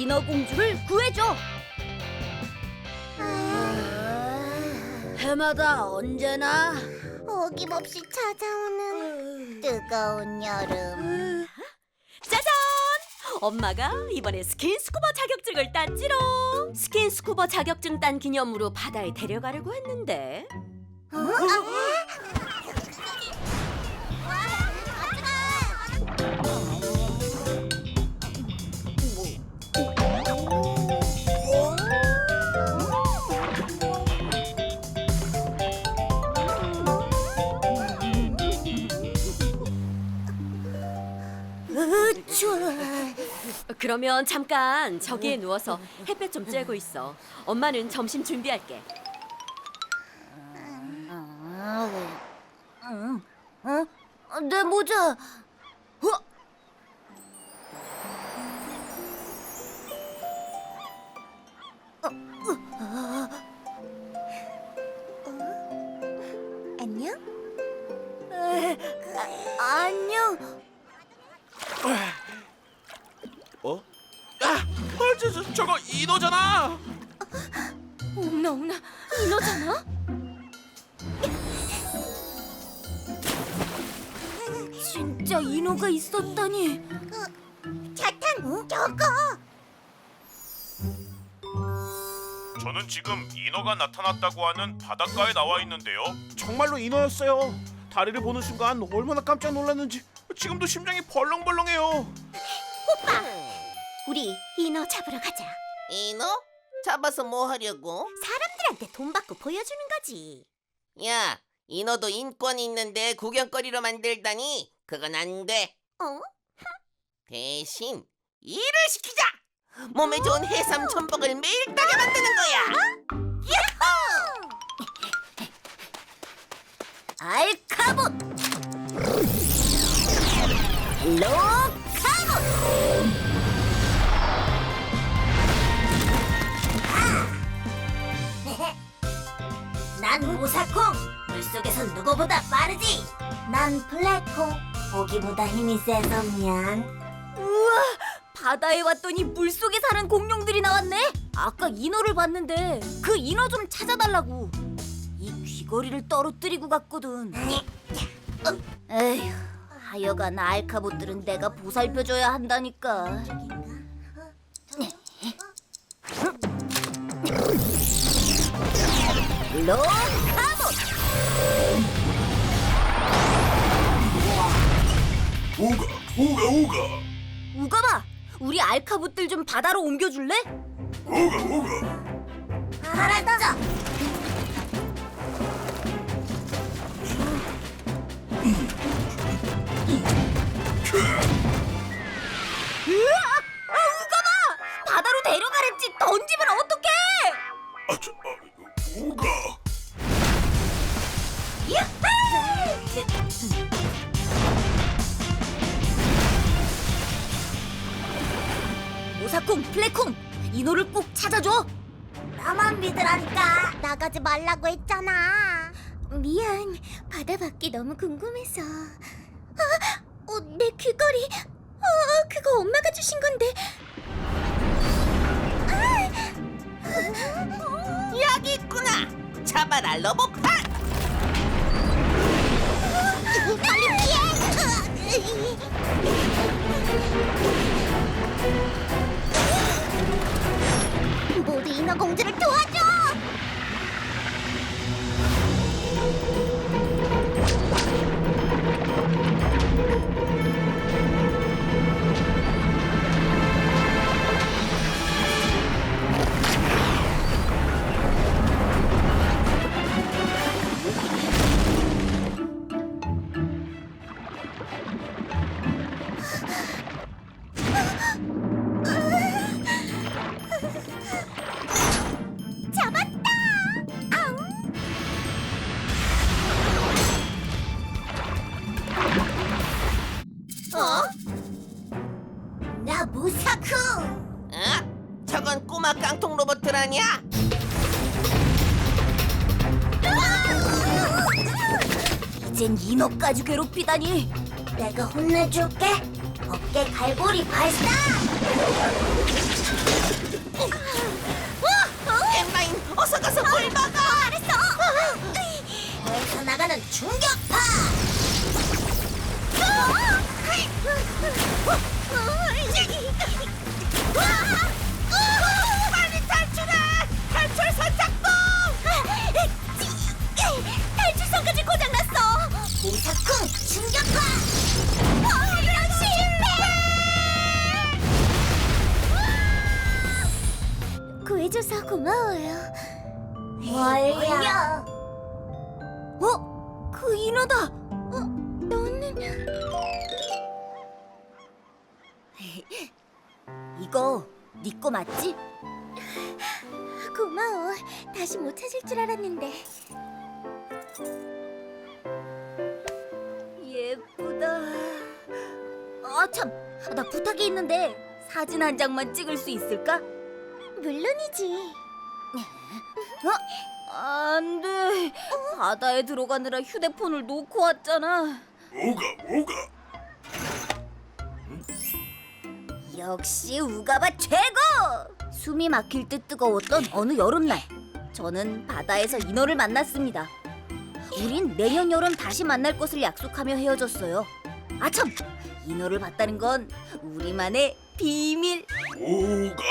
인어공주를 구해줘. 해마다 언제나 어김없이 찾아오는 뜨거운 여름. 짜잔! 엄마가 이번에 스킨스쿠버 자격증을 땄지롱. 스킨스쿠버 자격증 딴 기념으로 바다에 데려가려고 했는데 어? 그러면 잠깐 저기에 누워서 햇볕 좀 쬐고 있어. 엄마는 점심 준비할게. 어? 내 모자. 어? 안 저, 저, 저거 인어잖아. 엄나 엄나 인어잖아? 진짜 인어가 있었다니. 자탄, 저거. 저는 지금 인어가 나타났다고 하는 바닷가에 나와 있는데요. 정말로 인어였어요. 다리를 보는 순간 얼마나 깜짝 놀랐는지 지금도 심장이 벌렁벌렁해요. 우리 인어 잡으러 가자. 인어? 잡아서 뭐 하려고? 사람들한테 돈 받고 보여주는 거지. 야, 인어도 인권이 있는데 구경거리로 만들다니 그건 안 돼. 어? 대신 일을 시키자. 몸에 좋은 해삼 천복을 매일 따게 만드는 거야. 알카봇! 로 난 모사콩! 물속에선 누구보다 빠르지! 난 블랙콩! 보기보다 힘이 세서 미안. 우와, 바다에 왔더니 물 속에 사는 공룡들이 나왔네. 아까 인어를 봤는데 그 인어 좀 찾아달라고. 이 귀걸이를 떨어뜨리고 갔거든. 에휴, 하여간 알카봇들은 내가 보살펴줘야 한다니까. 로카봇! 우가 우가 우가 우가봐, 우리 알카봇들 좀 바다로 옮겨줄래? 우가 우가. 알았어! 아, 모사콩, 플레콩, 인호를 꼭 찾아줘. 나만 믿으라니까. 나가지 말라고 했잖아. 미안. 바다 밖이 너무 궁금해서. 아, 어, 내 귀걸이. 어, 그거 엄마가 주신 건데. 여기 있구나. 잡아라 러브파. 빨리 피해 모두 인어공주를 도와줘 무사쿠 어? 저건 꼬마 깡통 로봇들 아니야? 이젠 인어까지 괴롭히다니. 내가 혼내줄게 어깨 갈고리 발사! 엠마인 어서 가서 물 먹어. 알았어! 배에서 나가는 충격 뭘요? 어? 그 인어다. 어, 너는 이거 네 거 맞지? 고마워. 다시 못 찾을 줄 알았는데. 예쁘다. 아 참, 나 부탁이 있는데 사진 한 장만 찍을 수 있을까? 물론이지. 어? 안 돼. 바다에 들어가느라 휴대폰을 놓고 왔잖아. 뭐가 뭐가? 역시 우가바 최고! 숨이 막힐 듯 뜨거웠던 어느 여름날 저는 바다에서 인어를 만났습니다 우린 내년 여름 다시 만날 것을 약속하며 헤어졌어요 아참! 인어를 봤다는 건 우리만의 비밀 뭐가?